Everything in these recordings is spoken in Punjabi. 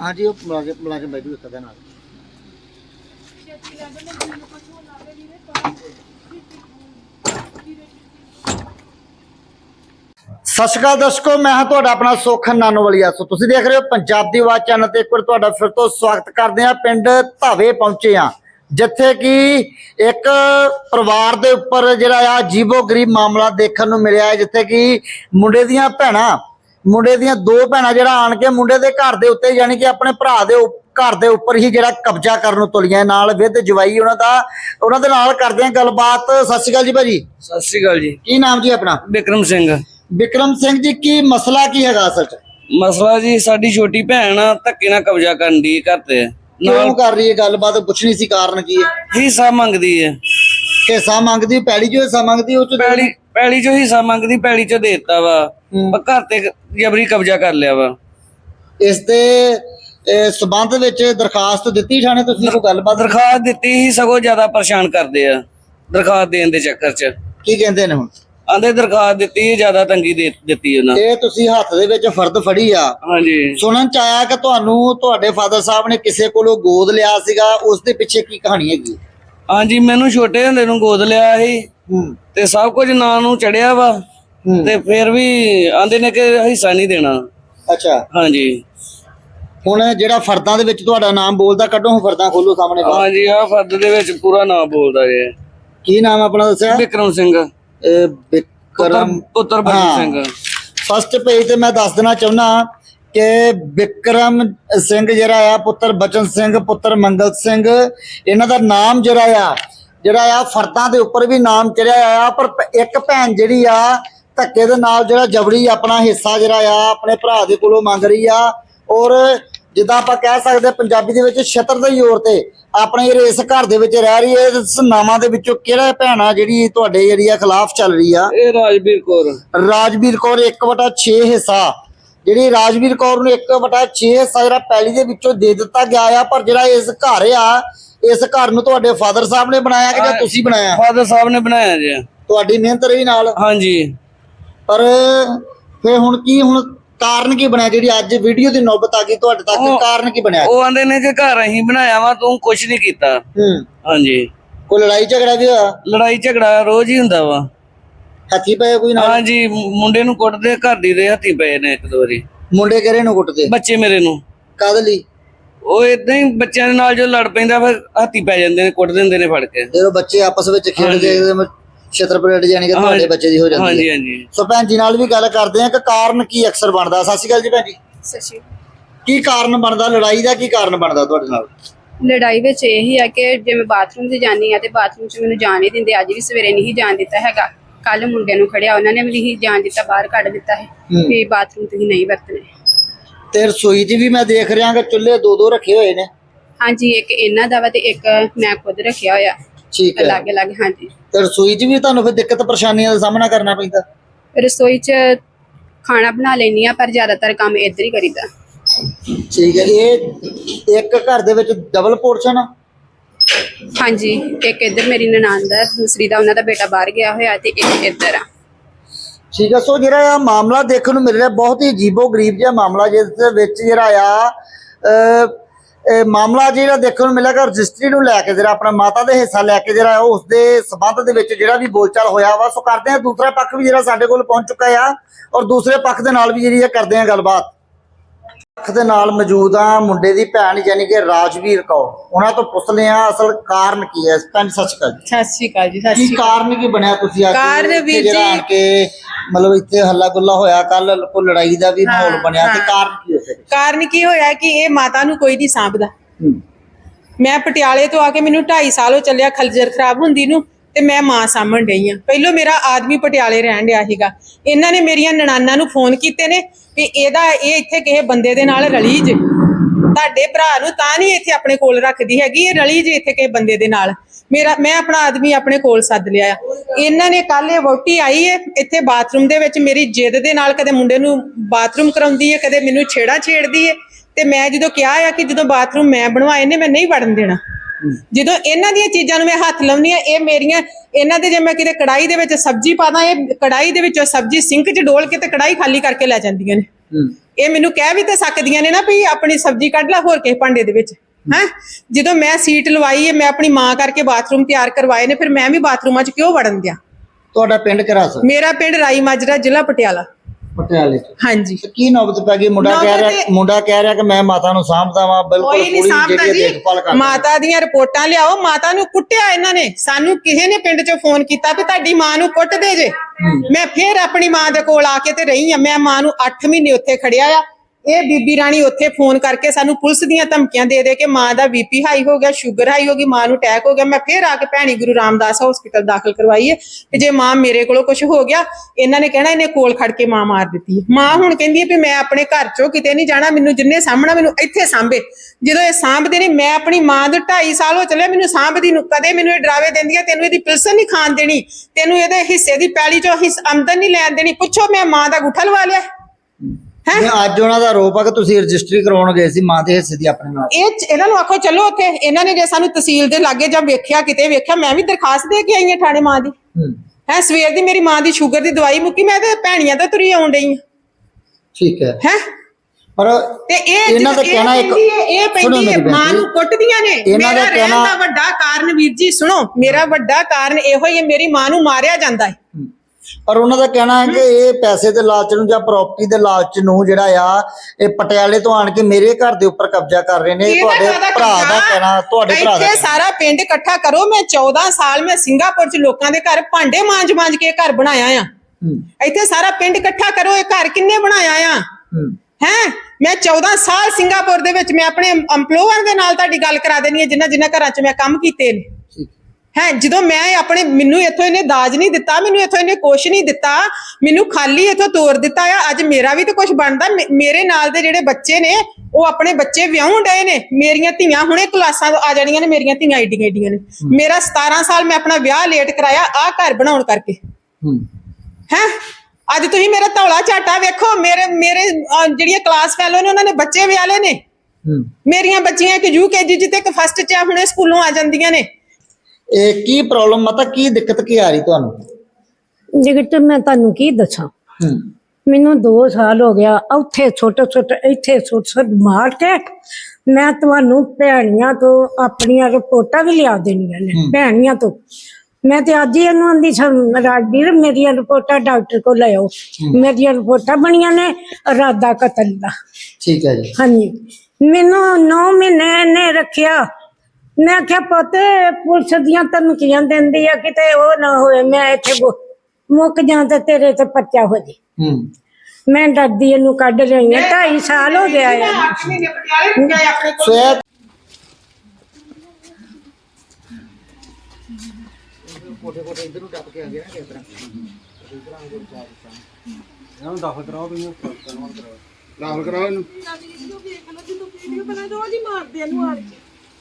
ਹਾਂਜੀ, ਉਹ ਮੁਲਾਜ਼ਮ ਮੁਲਾਜ਼ਮ ਬੈਠੂ ਇੱਕ ਦੇ ਨਾਲ। ਸਤਿ ਸ਼੍ਰੀ ਅਕਾਲ ਦਰਸ਼ਕੋ, ਮੈਂ ਹਾਂ ਤੁਹਾਡਾ ਆਪਣਾ ਸੁਖ ਨਾਨੋਵਾਲੀਆ। ਸੋ ਤੁਸੀਂ ਦੇਖ ਰਹੇ ਹੋ ਪੰਜਾਬ ਦੀ ਆਵਾਜ਼ ਚੈਨਲ ਤੇ ਇੱਕ ਵਾਰ ਤੁਹਾਡਾ ਫਿਰ ਤੋਂ ਸਵਾਗਤ ਕਰਦੇ ਹਾਂ, ਪਿੰਡ ਧਾਵੇ ਪਹੁੰਚੇ ਹਾਂ, ਜਿੱਥੇ ਕਿ ਇੱਕ ਪਰਿਵਾਰ ਦੇ ਉੱਪਰ ਜਿਹੜਾ ਆ ਜੀਵੋ ਗਰੀਬ ਮਾਮਲਾ ਦੇਖਣ ਨੂੰ ਮਿਲਿਆ ਹੈ, ਜਿੱਥੇ ਕਿ ਮੁੰਡੇ ਦੀਆਂ ਭੈਣਾਂ ਮੁੰਡੇ ਦੀਆਂ ਦੋ ਭੈਣਾਂ ਜਿਹੜਾ ਆਣ ਕੇ ਮੁੰਡੇ ਦੇ ਘਰ ਦੇ ਉੱਤੇ ਯਾਨੀ ਕਿ ਆਪਣੇ ਭਰਾ ਦੇ ਘਰ ਦੇ ਉੱਪਰ ਹੀ ਜਿਹੜਾ ਕਬਜ਼ਾ ਕਰਨ ਨੂੰ ਤੁਲੀਆਂ ਨਾਲ ਵਿਦ ਜਵਾਈ ਉਹਨਾਂ ਦਾ ਉਹਨਾਂ ਦੇ ਨਾਲ ਕਰਦੇ ਹਾਂ ਗੱਲਬਾਤ। ਸਤਿ ਸ਼੍ਰੀ ਅਕਾਲ ਜੀ ਭਾਜੀ। ਸਤਿ ਸ੍ਰੀ ਅਕਾਲ ਜੀ। ਕੀ ਨਾਮ ਜੀ ਆਪਣਾ? ਬਿਕਰਮ ਸਿੰਘ। ਵਿਕਰਮ ਸਿੰਘ ਜੀ ਕੀ ਮਸਲਾ ਕੀ ਹੈਗਾ ਅਸਲ 'ਚ? ਮਸਲਾ ਜੀ ਸਾਡੀ ਛੋਟੀ ਭੈਣ ਆ ਧੱਕੇ ਨਾਲ ਕਬਜ਼ਾ ਕਰਨ ਦੀ ਘਰ ਤੇ। ਨਾਲ ਕਿਉਂ ਕਰ ਰਹੀ ਹੈ ਗੱਲਬਾਤ? ਪੁੱਛਣੀ ਸੀ ਕਾਰਨ ਕੀ ਹੈ? ਹਿੱਸਾ ਮੰਗਦੀ ਹੈ। ਹਿੱਸਾ ਮੰਗਦੀ ਪੈਲੀ ਜੋ ਹਿੱਸਾ ਮੰਗਦੀ ਉਹ ਚ ਪੈਲੀ ਪੈਲੀ ਚੋਂ ਹਿੱਸਾ ਮੰਗਦੀ ਪੈਲੀ ਚੋਂ ਦੇਤਾ ਵਾ। ਪਰ ਘਰ ਤੇ ਜਬਰੀ ਕਬਜ਼ਾ ਕਰ ਲਿਆ ਵਾ। ਇਸ ਦੇ ਅਹ, ਸਬੰਧ ਵਿੱਚ ਦਰਖਾਸਤ ਦਿੱਤੀ ਥਾਣੇ ਤੁਸੀਂ ਕੋਈ ਗੱਲਬਾਤ? ਦਰਖਾਸਤ ਦਿੱਤੀ ਹੀ ਸਗੋਂ ਜ਼ਿਆਦਾ ਪਰੇਸ਼ਾਨ ਕਰਦੇ ਆ ਦਰਖਾਸਤ ਦੇਣ ਦੇ ਚੱਕਰ 'ਚ। ਕੀ ਕਹਿੰਦੇ ਨੇ ਹੁਣ? ਆਂਦੇ ਦਰਖਾਸਤ ਦਿੱਤੀ ਜ਼ਿਆਦਾ ਤੰਗੀ ਦੇ ਦਿੱਤੀ ਉਹਨਾਂ। ਇਹ ਤੁਸੀਂ ਹੱਥ ਦੇ ਵਿੱਚ ਫਰਦ ਫੜੀ ਆ। ਹਾਂਜੀ। ਸੁਣਨ ਚ ਆਇਆ ਕਿ ਤੁਹਾਨੂੰ ਤੁਹਾਡੇ ਫਾਦਰ ਸਾਹਿਬ ਨੇ ਕਿਸੇ ਕੋਲੋਂ ਗੋਦ ਲਿਆ ਸੀਗਾ ਉਸ ਦੇ ਪਿੱਛੇ ਕੀ ਕਹਾਣੀ ਹੈਗੀ? ਹਾਂਜੀ ਮੈਨੂੰ ਛੋਟੇ ਹੁੰਦੇ ਨੂੰ ਗੋਦ ਲਿਆ ਸੀ ਤੇ ਸਭ ਕੁਝ ਨਾਂ ਨੂੰ ਚੜਿਆ ਵਾ ਤੇ ਫਿਰ ਵੀ ਆਂਦੇ ਨੇ ਕਿ ਹਿੱਸਾ ਨਹੀਂ ਦੇਣਾ। ਅੱਛਾ। ਹਾਂਜੀ। ਹੁਣ ਜਿਹੜਾ ਫਰਦਾਂ ਦੇ ਵਿੱਚ ਤੁਹਾਡਾ ਨਾਮ ਬੋਲਦਾ ਕੱਢੋ ਹੁਣ ਫਰਦਾਂ ਖੋਲੋ ਸਾਹਮਣੇ। ਹਾਂਜੀ ਆ ਫਰਦ ਦੇ ਵਿੱਚ ਪੂਰਾ ਨਾਮ ਬੋਲਦਾ ਜੇ। ਕੀ ਨਾਮ ਆਪਣਾ ਦੱਸਿਆ? ਵਿਕਰਮ ਸਿੰਘ। ਇਹ ਵਿਕਰਮ ਪੁੱਤਰ ਹਾਂ। ਸਿੰਘ। ਫਸਟ ਪੇਜ ਤੇ ਮੈਂ ਦੱਸ ਦੇਣਾ ਚਾਹੁੰਦਾ ਕਿ ਵਿਕਰਮ ਸਿੰਘ ਜਿਹੜਾ ਆ ਪੁੱਤਰ ਬਚਨ ਸਿੰਘ ਪੁੱਤਰ ਮੰਗਲ ਸਿੰਘ ਇਹਨਾਂ ਦਾ ਨਾਮ ਜਿਹੜਾ ਆ ਜਿਹੜਾ ਆ ਫਰਦਾਂ ਦੇ ਉੱਪਰ ਵੀ ਨਾਮ ਚੜਿਆ ਆ ਪਰ ਇੱਕ ਭੈਣ ਜਿਹੜੀ ਆ ਧੱਕੇ ਦੇ ਨਾਲ ਜਿਹੜਾ ਜਬਰੀ ਆਪਣਾ ਹਿੱਸਾ ਜਿਹੜਾ ਆ ਆਪਣੇ ਭਰਾ ਦੇ ਕੋਲੋਂ ਮੰਗ ਰਹੀ ਆ ਔਰ ਜਿੱਦਾਂ ਆਪਾਂ ਕਹਿ ਸਕਦੇ ਪੰਜਾਬੀ ਦੇ ਵਿੱਚ ਛਤਰ ਦੇ ਜ਼ੋਰ ਤੇ ਆਪਣੇ ਇਸ ਘਰ ਦੇ ਵਿੱਚ ਰਹਿ ਰਹੀ ਹੈ ਇਸ ਨਾਮਾਂ ਦੇ ਵਿੱਚੋਂ ਕਿਹੜਾ ਭੈਣ ਆ ਜਿਹੜੀ ਤੁਹਾਡੇ ਜਿਹੜੀ ਆ ਖਿਲਾਫ ਚੱਲ ਰਹੀ ਆ? ਇਹ ਰਾਜਵੀਰ ਕੌਰ। ਰਾਜਵੀਰ ਕੌਰ 1/6 ਹਿੱਸਾ। ਜਿਹੜੀ ਰਾਜਵੀਰ ਕੌਰ ਨੂੰ 1/6 ਹਿੱਸਾ ਜਿਹੜਾ ਪੈਲੀ ਦੇ ਵਿੱਚੋਂ ਦੇ ਦਿੱਤਾ ਗਿਆ ਆ ਪਰ ਜਿਹੜਾ ਇਸ ਘਰ ਆ ਇਸ ਘਰ ਨੂੰ ਤੁਹਾਡੇ ਫਾਦਰ ਸਾਹਿਬ ਨੇ ਬਣਾਇਆ ਕਿ ਜਾਂ ਤੁਸੀਂ ਬਣਾਇਆ? ਫਾਦਰ ਸਾਹਿਬ ਨੇ ਬਣਾਇਆ ਜੇ। ਤੁਹਾਡੀ ਮਿਹਨਤ ਰਹੀ ਨਾਲ? ਹਾਂਜੀ। ਪਰ ਫੇ ਹੁਣ ਕੀ ਹੁਣ ਕਾਰਨ ਕੀ ਬਣਿਆ? ਜਿਹੜੀ ਅੱਜ ਵੀਡੀਓ ਦੀ ਨੌਬਤ ਆ ਗਈ ਤੁਹਾਡੇ ਤੱਕ ਕਾਰਨ ਕੀ ਬਣਿਆ? ਉਹ ਆਂਦੇ ਨੇ ਕਿ ਘਰ ਅਸੀਂ ਬਣਾਇਆ ਵਾ ਤੂੰ ਕੁਝ ਨਹੀਂ ਕੀਤਾ। ਹੂੰ। ਹਾਂਜੀ। ਕੋਈ ਲੜਾਈ ਝਗੜਾ ਵੀ ਹੋਇਆ? ਲੜਾਈ ਝਗੜਾ ਰੋਜ਼ ਹੀ ਹੁੰਦਾ ਵਾ। ਹੱਥੀ ਪਏ ਕੋਈ ਨਾਲ? ਹਾਂਜੀ ਮੁੰਡੇ ਨੂੰ ਕੁੱਟਦੇ ਘਰ ਦੀ ਦੇ ਹੱਥੀ ਪਏ ਨੇ ਇੱਕ ਦੋ ਵਾਰੀ। ਮੁੰਡੇ ਕਿਹੜੇ ਨੂੰ ਕੁੱਟਦੇ? ਬੱਚੇ ਮੇਰੇ ਨੂੰ। ਕਾਹਦੇ ਲਈ? ਉਹ ਇਦਾਂ ਹੀ ਬੱਚਿਆਂ ਦੇ ਨਾਲ ਜੋ ਲੜ ਪੈਂਦਾ ਫਿਰ ਹੱਥੀ ਪੈ ਜਾਂਦੇ ਨੇ ਕੁੱਟ ਦਿੰਦੇ ਨੇ ਫੜ ਕੇ। ਜਦੋਂ ਬੱਚੇ ਆਪਸ ਵਿੱਚ ਖੇਡਦੇ ਛਤਰ ਪਰੇਡ ਜਾਨੀ ਕਿ ਤੁਹਾਡੇ। ਬੱਚੇ ਦੀ ਹੋ ਜਾਂਦੀ ਹੈ। ਹਾਂਜੀ ਹਾਂਜੀ। ਸੋ ਭੈਣ ਜੀ ਨਾਲ ਵੀ ਗੱਲ ਕਰਦੇ ਆ ਕਿ ਕਾਰਨ ਕੀ ਅਕਸਰ ਬਣਦਾ? ਸਤਿ ਸ਼੍ਰੀ ਅਕਾਲ ਜੀ ਭੈਣ ਜੀ। ਸੱਚੀ ਕੀ ਕਾਰਨ ਬਣਦਾ? ਲੜਾਈ ਦਾ ਕੀ ਕਾਰਨ ਬਣਦਾ ਤੁਹਾਡੇ ਨਾਲ? ਲੜਾਈ ਵਿੱਚ ਇਹ ਹੀ ਕਿ ਜੇ ਮੈਂ ਬਾਥਰੂਮ 'ਚ ਜਾਂਦੀ ਆ ਤੇ ਬਾਥਰੂਮ 'ਚ ਮੈਨੂੰ ਜਾਣ ਨਹੀਂ ਦਿੰਦੇ ਅੱਜ ਵੀ ਸਵੇਰੇ ਨਹੀਂ ਜਾਣ ਦਿੱਤਾ ਹੈਗਾ। ਕੱਲ ਮੁੰਡੇ ਨੂੰ ਖੜਿਆ ਉਹਨਾਂ ਨੇ ਵੀ ਨਹੀਂ ਜਾਣ ਦਿੱਤਾ ਬਾਹਰ ਕੱਢ ਦਿੱਤਾ ਹੈ ਹੂੰ। ਵੀ ਬਾਥਰੂਮ ਤੁਸੀਂ ਨਹੀਂ ਵਰਤਣੇ। ਤੇ ਰਸੋਈ 'ਚ ਵੀ ਮੈਂ ਦੇਖ ਰਿਹਾ ਕਿ ਚੁੱਲ੍ਹੇ ਦੋ ਦੋ ਰੱਖੇ ਹੋਏ ਨੇ। ਹਾਂਜੀ ਇੱਕ ਇਹਨਾਂ ਦਾ ਵਾ ਤੇ ਇੱਕ ਮੈਂ ਖੁਦ ਰੱਖਿਆ ਹੋਇਆ। ਠੀਕ ਹੈ। ਅਲੱਗ ਅਲੱਗ ਹਾਂਜੀ। ਤੇ ਰਸੋਈ 'ਚ ਵੀ ਤੁਹਾਨੂੰ ਫਿਰ ਦਿੱਕਤ ਪਰੇਸ਼ਾਨੀਆਂ ਦਾ ਸਾਹਮਣਾ ਕਰਨਾ ਪੈਂਦਾ? ਰਸੋਈ 'ਚ ਖਾਣਾ ਬਣਾ ਲੈਣੀ ਆ ਪਰ ਜ਼ਿਆਦਾਤਰ ਕੰਮ ਇੱਧਰ ਹੀ ਕਰੀਦਾ। ਠੀਕ ਹੈ ਇਹ ਇੱਕ ਘਰ ਦੇ ਵਿੱਚ ਡਬਲ ਪੋਰਸ਼ਨ ਆ? ਹਾਂਜੀ ਇੱਕ ਇੱਧਰ ਮੇਰੀ ਨਨਾਣ ਦਾ ਦੂਸਰੀ ਦਾ ਉਹਨਾਂ ਦਾ ਬੇਟਾ ਬਾਹਰ ਗਿਆ ਹੋਇਆ ਤੇ ਇੱਕ ਇੱਧਰ ਆ। ਠੀਕ ਹੈ ਸੋ ਜਿਹੜਾ ਆ ਮਾਮਲਾ ਦੇਖਣ ਨੂੰ ਮਿਲ ਰਿਹਾ ਬਹੁਤ ਹੀ ਅਜੀਬੋ ਗਰੀਬ ਜਿਹਾ ਮਾਮਲਾ ਜਿਸ ਦੇ ਵਿੱਚ ਜਿਹੜਾ ਆ ਅਹ, ਇਹ ਮਾਮਲਾ ਜਿਹੜਾ ਦੇਖਣ ਨੂੰ ਮਿਲਿਆ ਰਜਿਸਟਰੀ ਨੂੰ ਲੈ ਕੇ ਜਿਹੜਾ ਆਪਣਾ ਮਾਤਾ ਦੇ ਹਿੱਸਾ ਲੈ ਕੇ ਜਿਹੜਾ ਉਸ ਦੇ ਸਬੰਧ ਦੇ ਵਿੱਚ ਜਿਹੜਾ ਵੀ ਬੋਲਚਾਲ ਹੋਇਆ ਵਾ ਸੋ ਕਰਦੇ ਆ ਦੂਸਰਾ ਪੱਖ ਵੀ ਜਿਹੜਾ ਸਾਡੇ ਕੋਲ ਪਹੁੰਚ ਚੁੱਕਾ ਆ ਔਰ ਦੂਸਰੇ ਪੱਖ ਦੇ ਨਾਲ ਵੀ ਜਿਹੜੀ ਇਹ ਕਰਦੇ ਆ ਗੱਲਬਾਤ। ਪੱਖ ਦੇ ਨਾਲ ਮੌਜੂਦ ਆ ਮੁੰਡੇ ਦੀ ਭੈਣ ਯਾਨੀ ਕਿ ਰਾਜਵੀਰ ਕੌਰ। ਉਹਨਾਂ ਤੋਂ ਪੁੱਛਦੇ ਆ ਅਸਲ ਕਾਰਨ ਕੀ ਹੈ ਭੈਣ ਸੱਚ ਕਰ ਸਤਿ ਸ਼੍ਰੀ ਅਕਾਲ ਜੀ ਸਤਿ ਕੀ ਸ਼੍ਰੀ ਅਕਾਲ। ਕਾਰਨ ਕੀ ਬਣਿਆ ਤੁਸੀਂ ਅੱਜ ਕਾਰਨ ਇੱਥੇ ਵੀਰ ਜਿਹੜਾ ਜੀ- ਆਣ ਕੇ ਮਤਲਬ ਇੱਥੇ ਹੱਲਾ ਗੁੱਲਾ ਹੋਇਆ ਕੱਲ ਕੋ ਲੜਾਈ ਦਾ ਵੀ ਮਾਹੌਲ ਹਾਂ, ਬਣਿਆ ਤੇ ਹਾਂ। ਕਾਰਨ ਕੀ ਹੋਇਆ ਕਾਰਨ ਕੀ ਹੋਇਆ ਕਿ ਇਹ ਮਾਤਾ ਨੂੰ ਕੋਈ ਨਹੀਂ ਸਾਂਭਦਾ। ਹੂੰ। ਮੈਂ ਪਟਿਆਲੇ ਤੋਂ ਆ ਕੇ ਮੈਨੂੰ 2.5 ਸਾਲ ਹੋ ਚੱਲਿਆ ਖਲਜਰ ਖਰਾਬ ਹੁੰਦੀ ਨੂੰ। ਤੇ ਮੈਂ ਮਾਂ ਸਾਂਭਣ ਡਈ ਆ। ਪਹਿਲੋਂ ਮੇਰਾ ਆਦਮੀ ਪਟਿਆਲੇ ਰਹਿਣ ਡਿਆ ਸੀਗਾ। ਇਹਨਾਂ ਨੇ ਮੇਰੀਆਂ ਨਣਾਨਾਂ ਨੂੰ ਫੋਨ ਕੀਤੇ ਨੇ ਵੀ ਇਹਦਾ ਇਹ ਇੱਥੇ ਕਿਸੇ ਬੰਦੇ ਦੇ ਨਾਲ ਰਲੀ ਜੇ। ਤੁਹਾਡੇ ਭਰਾ ਨੂੰ ਤਾਂ ਨਹੀਂ ਇੱਥੇ ਆਪਣੇ ਕੋਲ ਰੱਖਦੀ ਹੈਗੀ, ਇਹ ਰਲੀ ਜੇ ਇੱਥੇ ਕਿਸੇ ਬੰਦੇ ਦੇ ਨਾਲ। ਮੇਰਾ, ਮੈਂ ਆਪਣਾ ਆਦਮੀ ਆਪਣੇ ਕੋਲ ਸੱਦ ਲਿਆ ਇਹਨਾਂ ਨੇ ਕੱਲ ਇਹ ਵੋਟੀ ਆਈ ਹੈ ਇੱਥੇ ਬਾਥਰੂਮ ਦੇ ਵਿੱਚ ਮੇਰੀ ਜਿੱਦ ਦੇ ਨਾਲ ਕਦੇ ਮੁੰਡੇ ਨੂੰ ਬਾਥਰੂਮ ਕਰਾਉਂਦੀ ਹੈ ਕਦੇ ਮੈਨੂੰ ਛੇੜਾ ਛੇੜਦੀ ਹੈ ਤੇ ਮੈਂ ਜਦੋਂ ਕਿਹਾ ਆ ਕਿ ਜਦੋਂ ਬਾਥਰੂਮ ਮੈਂ ਬਣਵਾਏ ਨੇ, ਮੈਂ ਨਹੀਂ ਵੜਨ ਦੇਣਾ। ਜਦੋਂ ਇਹਨਾਂ ਦੀਆਂ ਚੀਜ਼ਾਂ ਨੂੰ ਮੈਂ ਹੱਥ ਲਾਉਣੀ ਆ ਇਹ ਮੇਰੀਆਂ ਇਹਨਾਂ ਦੇ ਜੇ ਮੈਂ ਕਿਤੇ ਕੜਾਈ ਦੇ ਵਿੱਚ ਸਬਜ਼ੀ ਪਾਦਾ ਇਹ ਕੜਾਈ ਦੇ ਵਿੱਚੋਂ ਸਬਜ਼ੀ ਸਿੰਕ 'ਚ ਡੋਲ ਕੇ ਤੇ ਕੜਾਈ ਖਾਲੀ ਕਰਕੇ ਲੈ ਜਾਂਦੀਆਂ ਨੇ। ਇਹ ਮੈਨੂੰ ਕਹਿ ਵੀ ਤਾਂ ਸਕਦੀਆਂ ਨੇ ਨਾ ਵੀ ਆਪਣੀ ਸਬਜ਼ੀ ਕੱਢ ਲੈ ਹੋਰ ਕਿਸੇ ਭਾਂਡੇ ਦੇ ਵਿੱਚ ਹੈ? ਜਦੋਂ ਮੈਂ ਸੀਟ ਲਵਾਈ ਹੈ ਮੈਂ ਆਪਣੀ ਮਾਂ ਕਰਕੇ ਬਾਥਰੂਮ ਤਿਆਰ ਕਰਵਾਏ ਨੇ ਫਿਰ ਮੈਂ ਵੀ ਬਾਥਰੂਮਾਂ 'ਚ ਕਿਉਂ ਵੜਨ ਦਿਆਂ? ਤੁਹਾਡਾ ਪਿੰਡ ਕਿਹੜਾ ਸਰ ਮੇਰਾ ਪਿੰਡ ਰਾਈ ਮਾਜਰਾ ਜ਼ਿਲ੍ਹਾ ਪਟਿਆਲਾ। ਪਟਿਆਲੇ ਚ। ਹਾਂਜੀ। ਤੇ ਕੀ ਨੌਬਤ ਪੈ ਗਈ? ਮੁੰਡਾ ਕਹਿ ਰਿਹਾ ਨੌਬਤ- ਮੁੰਡਾ ਕਹਿ ਰਿਹਾ ਕਿ ਮੈਂ ਮਾਤਾ ਨੂੰ ਸਾਂਭਦਾ ਵਾਂ ਬਿਲਕੁਲ ਕੋਈ ਨਹੀਂ ਪੂਰੀ ਸਾਂਭਦਾ ਜਿਹੜੀ ਹੈ ਦੇਖਭਾਲ ਜੀ ਕਰਦਾ। ਮਾਤਾ ਦੀਆਂ ਰਿਪੋਰਟਾਂ ਲਿਆਓ। ਮਾਤਾ ਨੂੰ ਕੁੱਟਿਆ ਇਹਨਾਂ ਨੇ। ਸਾਨੂੰ ਕਿਸੇ ਨੇ ਪਿੰਡ 'ਚੋਂ ਫੋਨ ਕੀਤਾ ਵੀ ਤੁਹਾਡੀ ਮਾਂ ਨੂੰ ਕੁੱਟ ਦੇ ਜੇ। ਮੈਂ ਫੇਰ ਆਪਣੀ ਮਾਂ ਦੇ ਕੋਲ ਆ ਕੇ ਤੇ ਰਹੀ ਆ। ਮੈਂ ਮਾਂ ਨੂੰ 8 ਮਹੀਨੇ ਉੱਥੇ ਖੜਿਆ ਆ। ਇਹ ਬੀਬੀ ਰਾਣੀ ਉੱਥੇ ਫੋਨ ਕਰਕੇ ਸਾਨੂੰ ਪੁਲਿਸ ਦੀਆਂ ਧਮਕੀਆਂ ਦੇ ਦੇ ਕੇ ਮਾਂ ਦਾ ਬੀਪੀ ਹਾਈ ਹੋ ਗਿਆ ਸ਼ੂਗਰ ਹਾਈ ਹੋ ਗਈ, ਮਾਂ ਨੂੰ ਅਟੈਕ ਹੋ ਗਿਆ। ਮੈਂ ਫੇਰ ਆ ਕੇ ਭੈਣੀ ਗੁਰੂ ਰਾਮਦਾਸ ਹਸਪੀਟਲ ਦਾਖਲ ਕਰਵਾਈ ਹੈ ਕਿ ਜੇ ਮਾਂ ਮੇਰੇ ਕੋਲੋਂ ਕੁਝ ਹੋ ਗਿਆ, ਇਹਨਾਂ ਨੇ ਕਹਿਣਾ ਇਹਨੇ ਕੋਲ ਖੜ ਕੇ ਮਾਂ ਮਾਰ ਦਿੱਤੀ ਮਾਂ ਹੁਣ ਕਹਿੰਦੀ ਹੈ ਵੀ ਮੈਂ ਆਪਣੇ ਘਰ ਚੋਂ ਕਿਤੇ ਨਹੀਂ ਜਾਣਾ, ਮੈਨੂੰ ਜਿੰਨੇ ਸਾਹਮਣਾ ਮੈਨੂੰ ਇੱਥੇ ਸਾਂਭੇ। ਜਦੋਂ ਇਹ ਸਾਂਭਦੇ ਨੇ, ਮੈਂ ਆਪਣੀ ਮਾਂ ਦੇ 2.5 ਸਾਲ ਹੋ ਚੱਲੇ, ਮੈਨੂੰ ਸਾਂਭਦੀ ਨੂੰ ਕਦੇ ਮੈਨੂੰ ਇਹ ਡਰਾਵੇ ਦਿੰਦੀ ਹੈ, ਤੈਨੂੰ ਇਹਦੀ ਪਿਲਸਨ ਨਹੀਂ ਖਾਣ ਦੇਣੀ, ਤੈਨੂੰ ਇਹਦੇ ਹਿੱਸੇ ਦੀ ਪੈਲੀ ਚੋਂ ਹਿੱਸ ਆਮਦਨ ਨਹੀਂ ਲੈਣ ਦੇਣੀ, ਪੁੱਛੋ ਮੈਂ ਮਾਂ ਦਾ ਗੁੱਠਾ ਲਵਾ ਲਿਆ। ਹੈ? ਅੱਜ ਉਹਨਾਂ ਦਾ ਆਰੋਪ ਆ ਕਿ ਤੁਸੀਂ ਰਜਿਸਟਰੀ ਕਰਾਉਣ ਗਏ ਸੀ ਮਾਂ ਦੇ ਹਿੱਸੇ ਦੀ ਆਪਣੇ ਨਾਲ। ਇਹ ਚ- ਇਹਨਾਂ ਨੂੰ ਆਖੋ ਚਲੋ ਉੱਥੇ। ਇਹਨਾਂ ਨੇ ਜੇ ਸਾਨੂੰ ਤਹਿਸੀਲ ਦੇ ਲਾਗੇ ਜਾਂ ਵੇਖਿਆ ਕਿਤੇ ਵੇਖਿਆ ਮੈਂ ਵੀ ਦਰਖਾਸਤ ਦੇ ਕੇ ਆਈ ਹਾਂ ਥਾਣੇ ਮਾਂ ਦੀ। ਹੂੰ। ਹੈ ਸਵੇਰ ਦੀ ਮੇਰੀ ਮਾਂ ਦੀ ਸ਼ੂਗਰ ਦੀ ਦਵਾਈ ਮੁੱਕੀ ਮੈਂ ਤੇ ਭੈਣੀਆਂ ਤੇ ਤੁਰੀ ਆਉਣ ਡਈ ਠੀਕ ਹੈ। ਹੈ? ਪਰ ਤੇ ਇਹ ਇਹਨਾਂ ਦਾ ਕਹਿਣਾ ਇੱਕ ਪੈਂਦੀ ਹੈ- ਇਹ ਸੁਣੋ ਪੈਂਦੀ ਹੈ ਮੇਰੀ ਮਾਂ। ਨੂੰ ਕੁੱਟਦੀਆਂ ਨੇ। ਇਹਨਾਂ ਦਾ ਮੇਰਾ ਰਹਿਣ ਕਹਿਣਾ- ਦਾ ਵੱਡਾ ਕਾਰਨ ਵੀਰ ਜੀ ਸੁਣੋ ਮੇਰਾ ਵੱਡਾ ਕਾਰਨ ਇਹੋ ਹੀ ਹੈ ਮੇਰੀ ਮਾਂ ਨੂੰ ਮਾਰਿਆ ਜਾਂਦਾ ਹੈ। ਹੂੰ। ਪਰ ਉਹਨਾਂ ਦਾ ਕਹਿਣਾ ਹੈ ਕਿ ਇਹ ਪੈਸੇ ਦੇ ਲਾਲਚ ਨੂੰ ਜਾਂ ਪ੍ਰਾਪਰਟੀ ਦੇ ਲਾਲਚ ਨੂੰ ਜਿਹੜਾ ਆ ਇਹ ਪਟਿਆਲੇ ਤੋਂ ਆਣ ਕੇ ਮੇਰੇ ਘਰ ਦੇ ਉੱਪਰ ਕਬਜ਼ਾ ਕਰ ਰਹੇ ਨੇ। ਇਹ ਤੁਹਾਡੇ ਭਰਾ ਦਾ? ਕਹਿਣਾ ਤੁਹਾਡੇ ਭਰਾ ਦਾ ਇੱਥੇ। ਸਾਰਾ ਪਿੰਡ ਇਕੱਠਾ ਕਰੋ। ਮੈਂ 14 ਸਾਲ ਮੈਂ ਸਿੰਗਾਪੁਰ ਚ ਲੋਕਾਂ ਦੇ ਘਰ ਭਾਂਡੇ ਮਾਂਜ-ਮਾਂਜ ਕੇ ਘਰ ਬਣਾਇਆ ਆ। ਇੱਥੇ ਸਾਰਾ ਪਿੰਡ ਇਕੱਠਾ ਕਰੋ। ਇਹ ਘਰ ਕਿੰਨੇ ਬਣਾਇਆ ਆ? ਹੂੰ। ਮੈਂ 14 ਸਾਲ ਸਿੰਗਾਪੁਰ ਦੇ ਵਿੱਚ ਮੈਂ ਆਪਣੇ EMPLOYER ਦੇ ਨਾਲ ਤੁਹਾਡੀ ਗੱਲ ਕਰਾ ਦੇਣੀ ਹੈ ਜਿਨ੍ਹਾਂ ਜਿਨ੍ਹਾਂ ਘਰਾਂ 'ਚ ਮੈਂ ਕੰਮ ਕੀਤੇ ਨੇ। ਠੀਕ। ਹੈ ਜਦੋਂ ਮੈਂ ਆਪਣੇ ਮੈਨੂੰ ਇੱਥੋਂ ਇਹਨੇ ਦਾਜ ਨਹੀਂ ਦਿੱਤਾ ਮੈਨੂੰ ਇੱਥੋਂ ਇਹਨੇ ਕੁਛ ਨਹੀਂ ਦਿੱਤਾ ਮੈਨੂੰ ਖਾਲੀ ਇੱਥੋਂ ਤੋਰ ਦਿੱਤਾ ਆ ਅੱਜ ਮੇਰਾ ਵੀ ਤਾਂ ਕੁਝ ਬਣਦਾ ਮੇ- ਮੇਰੇ ਨਾਲ ਦੇ ਜਿਹੜੇ ਬੱਚੇ ਨੇ ਉਹ ਆਪਣੇ ਬੱਚੇ ਵਿਆਹਣ ਡਏ ਨੇ ਮੇਰੀਆਂ ਧੀਆਂ ਹੁਣੇ ਕਲਾਸਾਂ ਤੋਂ ਆ ਜਾਣੀਆਂ ਨੇ ਮੇਰੀਆਂ ਧੀਆਂ ਏਡੀਆਂ ਏਡੀਆਂ ਨੇ। ਮੇਰਾ 17 ਸਾਲ ਮੈਂ ਆਪਣਾ ਵਿਆਹ ਲੇਟ ਕਰਾਇਆ ਆ ਘਰ ਬਣਾਉਣ ਕਰਕੇ। ਹੂੰ। ਹੈ ਅੱਜ ਤੁਸੀਂ ਮੇਰਾ ਧੌਲਾ ਝਾਟਾ ਵੇਖੋ ਮੇਰੇ ਮੇਰੇ ਅਹ, ਜਿਹੜੀਆਂ ਕਲਾਸ ਫੈਲੋ ਨੇ ਉਹਨਾਂ ਨੇ ਬੱਚੇ ਵਿਆਲੇ ਨੇ। ਹੂੰ। ਮੇਰੀਆਂ ਬੱਚੀਆਂ ਇੱਕ ਯੂਕੇਜੀ ਚ ਤੇ ਇੱਕ ਫਸਟ ਚ ਆ, ਹੁਣੇ ਸਕੂਲੋਂ ਆ ਜਾਂਦੀਆਂ ਨੇ। ਇਹ ਕੀ ਪ੍ਰੋਬਲਮ ਮਤਾ ਕੀ ਦਿੱਕਤ ਕੀ ਆ ਰਹੀ ਤੁਹਾਨੂੰ? ਜਿਗਟ ਮੈਂ ਤੁਹਾਨੂੰ ਕੀ ਦੱਸਾਂ? ਮੈਨੂੰ 2 ਸਾਲ ਹੋ ਗਿਆ ਉੱਥੇ ਛੋਟੇ ਛੋਟੇ ਇੱਥੇ ਛੋਟੇ ਛੋਟੇ ਮਾਰ ਕੇ ਮੈਂ ਤੁਹਾਨੂੰ ਭੈਣੀਆਂ ਤੋਂ ਆਪਣੀਆਂ ਰਿਪੋਰਟਾਂ ਵੀ ਲਿਆ ਦੇਣੀਆਂ ਨੇ ਭੈਣੀਆਂ ਤੋਂ। ਮੈਂ ਤੇ ਅੱਜ ਹੀ ਇਹਨੂੰ ਆਂਦੀ ਰਾਜਵੀਰ ਮੇਰੀਆਂ ਰਿਪੋਰਟਾਂ ਡਾਕਟਰ ਕੋਲ ਲੈ ਆਓ। ਮੇਰੀਆਂ ਰਿਪੋਰਟਾਂ ਬਣੀਆਂ ਨੇ ਇਰਾਦਾ ਕਤਲ ਦਾ। ਠੀਕ ਹੈ ਜੀ। ਹਾਂਜੀ। ਮੈਨੂੰ 9 ਮਹੀਨੇ ਇਹਨੇ ਰੱਖਿਆ। ਮੈਂ ਕਿਹਾ ਪੁੱਤ ਪੁਲਿਸ ਦੀਆਂ ਧਮਕੀਆਂ ਦਿੰਦੀ ਆ ਕਿਤੇ ਉਹ ਨਾ ਹੋਏ ਮੈਂ ਇੱਥੇ ਮੁੱਕ ਜਾਂ ਤੇ ਤੇਰੇ ਤੇ ਪਰਚਾ ਹੋ ਜੇ। ਹੂੰ। ਮੈਂ ਡਰਦੀ ਇਹਨੂੰ ਕੱਢ ਰਹੀ 2.5 ਸਾਲ ਹੋ ਗਿਆ ਹੈ ਮਹੀਨੇ ਪਟਿਆਲੇ ਰੁਕਿਆ ਆਪਣੇ ਸੋ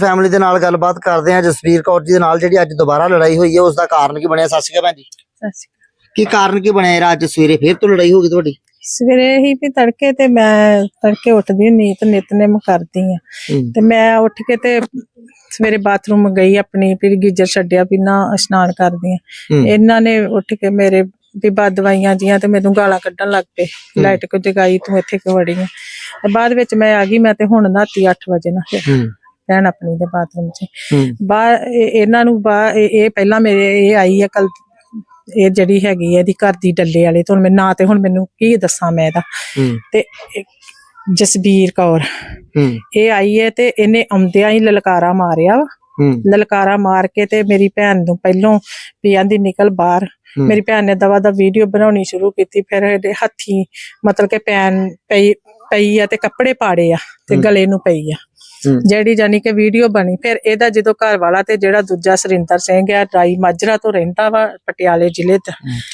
ਫੈਮਿਲੀ ਦੇ ਨਾਲ ਗੱਲਬਾਤ ਕਰਦੇ ਆ ਜਸਵੀਰ ਕੌਰ ਜੀ ਦੇ ਨਾਲ ਜਿਹੜੀ ਅੱਜ ਦੁਬਾਰਾ ਲੜਾਈ ਹੋਈ ਹੈ ਉਸ ਦਾ ਕਾਰਨ ਕੀ ਬਣਿਆ? ਸਤਿ ਸ਼੍ਰੀ ਅਕਾਲ ਭੈਣ ਜੀ। ਕੀ ਕਾਰਨ ਕੀ ਬਣਿਆ ਅੱਜ ਸਵੇਰੇ ਫੇਰ ਤੋਂ ਲੜਾਈ ਹੋ ਗਈ ਤੁਹਾਡੀ? ਸਵੇਰੇ ਹੀ ਵੀ ਤੜਕੇ ਤੇ ਮੈਂ ਤੜਕੇ ਉੱਠਦੀ ਹੁੰਨੀ ਤੇ ਨਿਤਨੇਮ ਕਰਦੀ ਆ ਤੇ ਮੈਂ ਉੱਠ ਕੇ ਤੇ ਸਵੇਰੇ ਬਾਥਰੂਮ ਗਈ ਆਪਣੀ ਫਿਰ ਗੀਜਰ ਛੱਡਿਆ ਵੀ ਨਾ ਇਸ਼ਨਾਨ ਕਰਦੀ ਆ ਹੂੰ। ਇਹਨਾਂ ਨੇ ਉੱਠ ਕੇ ਮੇਰੇ ਵੀ ਬਾ ਦਵਾਈਆਂ ਜੀਆਂ ਤੇ ਮੈਨੂੰ ਗਾਲਾਂ ਕੱਢਣ ਲੱਗ ਪਏ। ਲਾਈਟ ਕੋ ਜਗਾਈ ਤੂੰ ਇੱਥੇ ਕਿਉਂ ਵੜੀ ਆ? ਤੇ ਬਾਅਦ ਵਿੱਚ ਮੈਂ ਆ ਗਈ ਮੈਂ ਤੇ ਹੁਣ ਨਹਾਤੀ 8 ਵਜੇ ਨਾ ਭੈਣ ਆਪਣੀ ਦੇ ਬਾਥਰੂਮ 'ਚ। ਬਾ ਇਹ- ਇਹਨਾਂ ਨੂੰ ਬਾ ਇਹ ਪਹਿਲਾਂ ਮੇਰੇ ਇਹ ਆਈ ਹੈ ਕੱਲ ਇਹ ਜਿਹੜੀ ਹੈਗੀ ਹੈ ਇਹਦੀ ਘਰ ਦੀ ਡੱਲੇ ਵਾਲੀ ਤੋਂ ਮੈਂ ਨਾ ਤੇ ਹੁਣ ਮੈਨੂੰ ਕੀ ਦੱਸਾਂ ਮੈਂ ਇਹਦਾ। ਤੇ ਜਸਬੀਰ ਕੌਰ ਇਹ ਆਈ ਹੈ ਤੇ ਇਹਨੇ ਆਉਂਦਿਆਂ ਹੀ ਲਲਕਾਰਾ ਮਾਰਿਆ ਵਾ। ਲਲਕਾਰਾ ਮਾਰ ਕੇ ਤੇ ਮੇਰੀ ਭੈਣ ਨੂੰ ਪਹਿਲੋਂ ਵੀ ਆਂਦੀ ਨਿਕਲ ਬਾਹਰ। ਮੇਰੀ ਭੈਣ ਨੇ ਦਵਾ ਦਾ ਵੀਡੀਓ ਬਣਾਉਣੀ ਸ਼ੁਰੂ ਕੀਤੀ ਫਿਰ ਇਹਦੇ ਹੱਥੀ ਮਤਲਬ ਕਿ ਪੈਨ ਪਈ ਪਈ ਆ ਤੇ ਕੱਪੜੇ ਪਾੜੇ ਆ ਤੇ ਗਲੇ ਨੂੰ ਪਈ ਆ। ਜਿਹੜੀ ਜਾਨੀ ਕਿ ਵੀਡੀਓ ਬਣੀ ਫਿਰ ਇਹਦਾ ਜਦੋਂ ਘਰ ਵਾਲਾ ਤੇ ਜਿਹੜਾ ਦੂਜਾ ਸਰਿੰਦਰ ਸਿੰਘ ਆ ਰਾਈ ਮਾਜਰਾ ਤੋਂ ਰਹਿੰਦਾ ਵਾ ਪਟਿਆਲੇ ਜ਼ਿਲ੍ਹੇ ਤੇ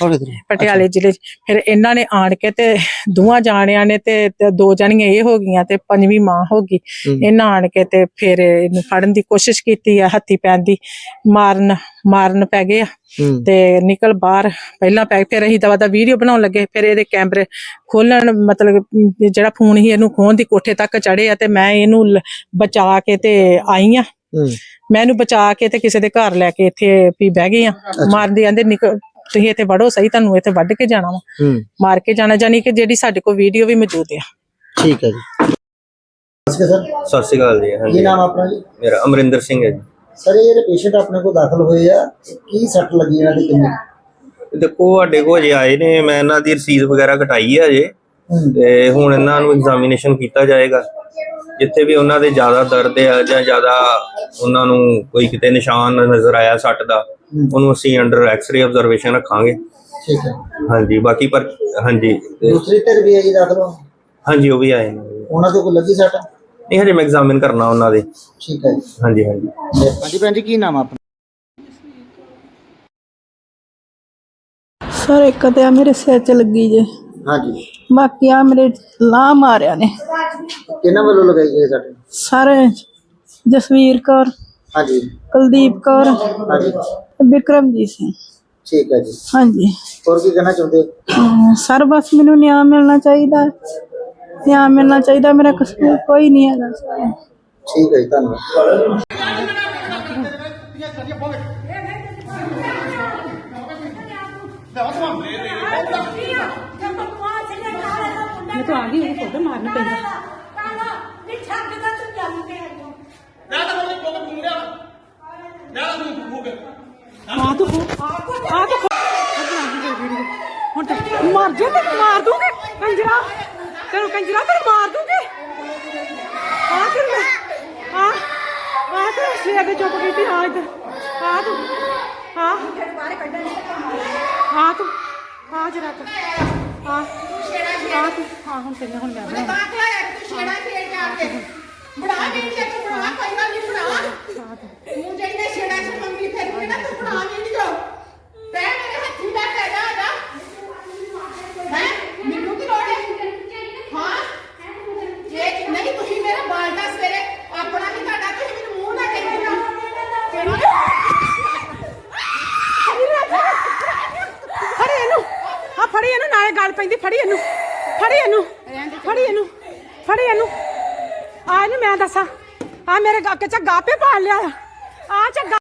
ਦਿਨ ਪਟਿਆਲੇ ਜ਼ਿਲ੍ਹੇ 'ਚ। ਫਿਰ ਇਹਨਾਂ ਨੇ ਆਣ ਕੇ ਤੇ ਦੋਵਾਂ ਜਾਣਿਆਂ ਨੇ ਤੇ ਤੇ ਦੋ ਜਣੀਆਂ ਇਹ ਹੋ ਗਈਆਂ ਤੇ ਪੰਜਵੀਂ ਮਾਂ ਹੋ ਗਈ। ਇਹਨਾਂ ਆਣ ਕੇ ਤੇ ਫਿਰ ਇਹਨੂੰ ਫੜਨ ਦੀ ਕੋਸ਼ਿਸ਼ ਕੀਤੀ ਆ ਹੱਥੀ ਪੈਣ ਦੀ ਮਾਰਨ ਮਾਰਨ ਪੈ ਗਏ ਆ। ਤੇ ਨਿਕਲ ਬਾਹਰ ਪਹਿਲਾਂ ਪੈ ਫਿਰ ਅਸੀਂ ਦਵਾ ਦਾ ਵੀਡੀਓ ਬਣਾਉਣ ਲੱਗੇ ਫਿਰ ਇਹਦੇ ਕੈਮਰੇ ਖੋਲਣ ਮਤਲਬ ਜਿਹੜਾ ਫੋਨ ਸੀ ਇਹਨੂੰ ਖੋਹਣ ਦੀ ਕੋਠੇ ਤੱਕ ਚੜੇ ਆ ਤੇ ਮੈਂ ਇਹਨੂੰ ਬਚਾ ਕੇ ਤੇ ਆਈ ਆ। ਮੈਂ ਇਹਨੂੰ ਬਚਾ ਕੇ ਤੇ ਕਿਸੇ ਦੇ ਘਰ ਲੈ ਕੇ ਇੱਥੇ ਵੀ ਬਹਿ ਗਈ ਆ। ਮਾਰਦੇ ਆਂਦੇ ਨਿਕਲ ਤੁਸੀਂ ਇੱਥੇ ਵੜੋ ਸਹੀ ਤੁਹਾਨੂੰ ਇੱਥੇ ਵੱਢ ਕੇ ਜਾਣਾ ਵਾ। ਹੂੰ। ਮਾਰ ਕੇ ਜਾਣਾ ਜਾਨੀ ਕਿ ਜਿਹੜੀ ਸਾਡੇ ਕੋਲ ਵੀਡੀਓ ਵੀ ਮੌਜੂਦ ਆ। ਠੀਕ ਹੈ ਜੀ। ਸਤਿ ਸ਼੍ਰੀ ਅਕਾਲ ਜੀ ਕੀ ਹਾਂਜੀ ਨਾਮ ਆਪਣਾ ਜੀ? ਮੇਰਾ ਅਮਰਿੰਦਰ ਸਿੰਘ ਹੈ ਜੀ। ਸਰ ਇਹ ਜਿਹੜੇ ਪੇਸ਼ੈਂਟ ਆਪਣੇ ਕੋਲ ਦਾਖਲ ਹੋਏ ਆ ਕੀ ਸੱਟ ਲੱਗੀ ਇਹਨਾਂ ਦੀ ਕਿੰਨੀ? ਦੇਖੋ ਸਾਡੇ ਕੋਲ ਜੇ ਆਏ ਨੇ ਮੈਂ ਇਹਨਾਂ ਦੀ ਰਸੀਦ ਵਗੈਰਾ ਕਟਾਈ ਹੈ ਹੂੰ। ਤੇ ਹੁਣ ਇਹਨਾਂ ਨੂੰ ਐਗਜ਼ਾਮੀਨੇਸ਼ਨ ਕੀਤਾ ਜਾਏਗਾ। ਜਿੱਥੇ ਵੀ ਉਹਨਾਂ ਦੇ ਜ਼ਿਆਦਾ ਦਰਦ ਆ ਜਾਂ ਜ਼ਿਆਦਾ ਉਹਨਾਂ ਨੂੰ ਕੋਈ ਕਿਤੇ ਨਿਸ਼ਾਨ ਨਜ਼ਰ ਆਇਆ ਸੱਟ ਦਾ ਉਹਨੂੰ ਅਸੀਂ ਅੰਡਰ ਐਕਸ-ਰੇ ਆਬਜ਼ਰਵੇਸ਼ਨ ਰੱਖਾਂਗੇ। ਠੀਕ ਹੈ। ਹਾਂਜੀ ਬਾਕੀ ਪਰ ਹਾਂਜੀ। ਦੂਸਰੀ ਧਿਰ ਵੀ ਜੀ ਦਾਖਲ ਹਾਂਜੀ ਉਹ ਵੀ ਆਏ ਨੇ। ਉਹਨਾਂ ਤੋਂ ਕੋਈ ਲੱਗੀ ਸੱਟ? ਨਹੀਂ ਹਜੇ ਮੈਂ ਐਗਜ਼ਾਮਿਨ ਕਰਨਾ ਉਹਨਾਂ ਦੇ। ਠੀਕ ਹੈ ਜੀ। ਹਾਂਜੀ ਹਾਂਜੀ। ਹਾਂਜੀ ਭੈਣ ਜੀ ਕੀ ਨਾਮ ਆ ਆਪਣਾ? ਸਰ ਇੱਕ ਤੇ ਆ ਮੇਰੇ ਸਿਰ 'ਚ ਲੱਗੀ ਜੇ। ਹਾਂਜੀ। ਬਾਕੀ ਆ ਮੇਰੇ ਲਾਹ ਮਾਰਿਆ ਨੇ। ਕਿਹਨਾਂ ਵੱਲੋਂ ਲਗਾਈ ਗਈ ਸੱਟ? ਸਰ ਜਸਵੀਰ ਕੌਰ ਹਾਂਜੀ। ਕੁਲਦੀਪ ਕੌਰ ਹਾਂਜੀ। ਬਿਕਰਮਜੀਤ ਸਿੰਘ। ਠੀਕ ਹੈ ਜੀ। ਹਾਂਜੀ। ਹੋਰ ਕੀ ਕਹਿਣਾ ਚਾਹੁੰਦੇ? ਅਮ ਸਰ ਬਸ ਮੈਨੂੰ ਨਿਆਂ ਮਿਲਣਾ ਚਾਹੀਦਾ। ਹੈ। ਨਿਆਂ ਮਿਲਣਾ ਚਾਹੀਦਾ ਮੇਰਾ ਕਸੂਰ ਕੋਈ ਨਹੀਂ ਹੈਗਾ। ਠੀਕ ਹੈ ਜੀ ਧੰਨਵਾਦ। ਹੁਣ ਤੇ ਮਰ ਜਾ ਤੇ ਮਾਰ ਦੂੰਗੇ ਕੰਜਰਾ। ਤੈਨੂੰ ਕੰਜਰਾ ਤੈਨੂੰ ਮਾਰ ਦੂੰਗੇ। ਆ ਤੈਨੂੰ ਮੈਂ ਆ ਆ ਤੇ ਸਵੇਰ ਦੇ ਚੁੱਪ ਕੀਤੀ ਆ ਇੱਧਰ ਆ ਤੂੰ ਆ। ਆ ਤੂੰ ਆ ਜਰਾ ਤੂੰ ਆ ਆ ਤੂੰ ਹਾਂ ਹੁਣ ਤੇਰੇ ਹੁਣ ਮੈਂ ਬਣਾਉਣਾ। ਫੜੀ ਇਹਨੂੰ ਆ ਫੜੀ ਇਹਨੂੰ ਨਾਲੇ ਗੱਲ ਪੈਂਦੀ ਫੜੀ ਇਹਨੂੰ ਫੜੀ ਇਹਨੂੰ ਫੜੀ ਇਹਨੂੰ ਫੜੀ ਇਹਨੂੰ ਆ ਇਹਨੂੰ ਮੈਂ ਦੱਸਾਂ ਆ ਮੇਰੇ ਗੱਕ ਚ ਗਾਪੇ ਪਾ ਲਿਆ ਆ। ਝੱਗਾ